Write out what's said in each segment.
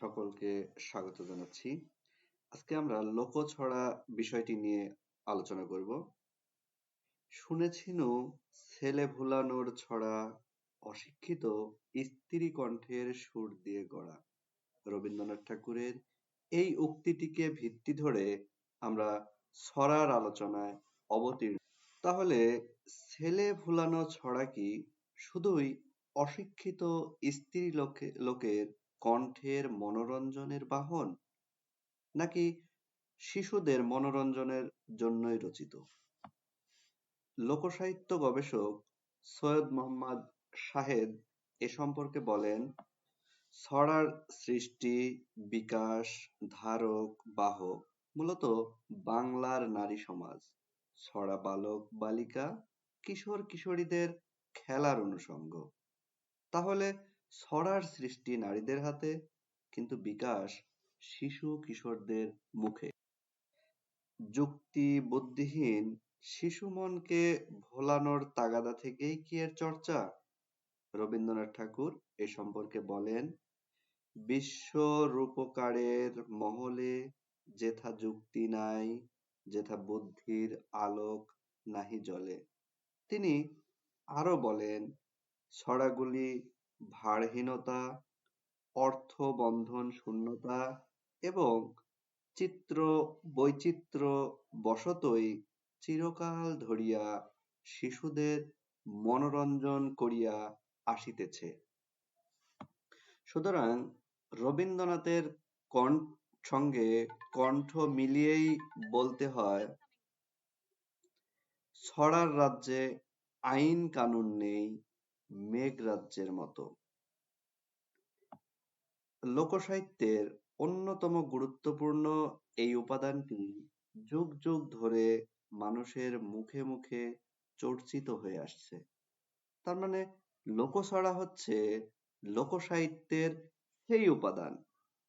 সকলকে স্বাগত জানাচ্ছি। আজকে আমরা লোকছড়া বিষয়টি নিয়ে আলোচনা করব। শুনেছিনু ছেলে ভুলানোর ছড়া অশিক্ষিত স্ত্রী কণ্ঠের সুর দিয়ে গড়া। রবীন্দ্রনাথ ঠাকুরের এই উক্তিটিকে ভিত্তি ধরে আমরা ছড়ার আলোচনায় অবতীর্ণ। তাহলে ছেলে ভুলানো ছড়া কি? শুধুই অশিক্ষিত স্ত্রী লোকে, লোকের কণ্ঠের মনোরঞ্জনের বাহন? নাকি শিশুদের মনোরঞ্জনের জন্যই রচিত? লোকসাহিত্য গবেষক সৈয়দ মোহাম্মদ শাহেদ এ সম্পর্কে বলেন, ছড়ার সৃষ্টি, বিকাশ, ধারক, বাহক, মূলত বাংলার নারী সমাজ। ছড়া বালক, বালিকা কিশোর কিশোরীদের খেলার অনুষঙ্গ। তাহলে ছড়ার সৃষ্টি নারীদের হাতে, কিন্তু বিকাশ শিশু কিশোরদের মুখে। যুক্তি বুদ্ধিহীন শিশু মনকে ভোলানোর তাগাদা থেকেই কি এর চর্চা? রবীন্দ্রনাথ ঠাকুর এ সম্পর্কে বলেন বিশ্ব রূপকারের মহলে যেথা যুক্তি নাই, যেথা বুদ্ধির আলোক নাহি জলে তিনি আরও বলেন, ছড়াগুলি ভারহীনতা অর্থ বন্ধন শূন্যতা এবং চিত্র বৈচিত্র্য বশতই চিরকাল ধরিয়া শিশুদের মনোরঞ্জন করিয়া আসিতেছে। সুতরাং রবীন্দ্রনাথের কণ্ঠ, সঙ্গে কণ্ঠ মিলিয়েই বলতে হয়, ছড়ার রাজ্যে আইন কানুন নেই মেঘ রাজ্যের মতো। লোকসাহিত্যের অন্যতম গুরুত্বপূর্ণ এই উপাদানটি যুগ যুগ ধরে মানুষের মুখে মুখে চর্চিত হয়ে আসছে। তার মানে লোকছড়া হচ্ছে লোকসাহিত্যের সেই উপাদান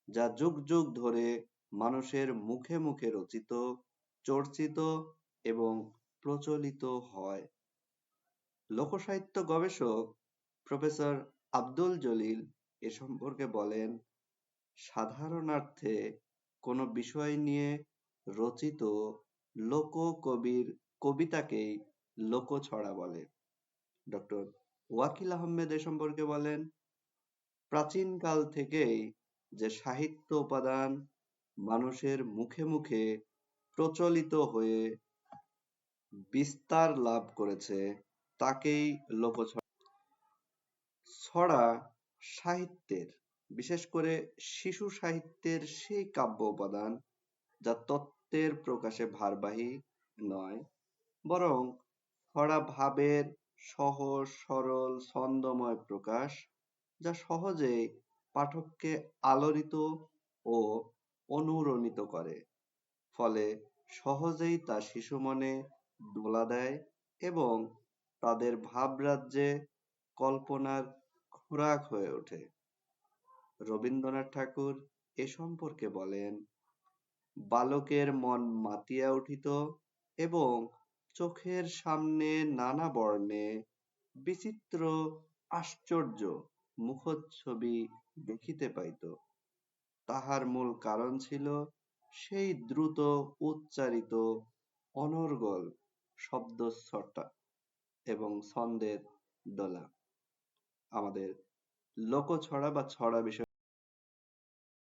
যা যুগ যুগ ধরে মানুষের মুখে মুখে রচিত, চর্চিত এবং প্রচলিত হয়। লোকসাহিত্য গবেষক প্রফেসর আব্দুল জলিল এ সম্পর্কে বলেন, সাধারণার্থে কোনো বিষয় নিয়ে রচিত লোক কবির কবিতাকেই লোকছড়া বলে। ডক্টর ওয়াকিল আহমেদ এ সম্পর্কে বলেন প্রাচীনকাল থেকেই যে সাহিত্য উপাদান মানুষের মুখে মুখে প্রচলিত হয়ে বিস্তার লাভ করেছে তাকেই লোকছড়া ছড়া সাহিত্যের, বিশেষ করে শিশু সাহিত্যের সেই কাব্য উপাদান যা তত্ত্বের প্রকাশে ভারবাহী নয়, বরং ছড়া ভাবের সহজ, সরল, ছন্দময় প্রকাশ যা সহজে পাঠককে আলোড়িত ও অনুরণিত করে। ফলে সহজেই তা শিশু মনে দোলা দেয় এবং তাদের ভাবরাজ্যে কল্পনার খোরাক হয়ে ওঠে। রবীন্দ্রনাথ ঠাকুর এ সম্পর্কে বলেন, বালকের মন মাতিয়া উঠিত এবং চোখের সামনে নানা বর্ণে বিচিত্র আশ্চর্য মুখচ্ছবি দেখিতে পাইত। তাহার মূল কারণ ছিল সেই দ্রুত উচ্চারিত অনর্গল শব্দছটা এবং ছন্দের দোলা। আমাদের লোকছড়া বা ছড়া বিষয়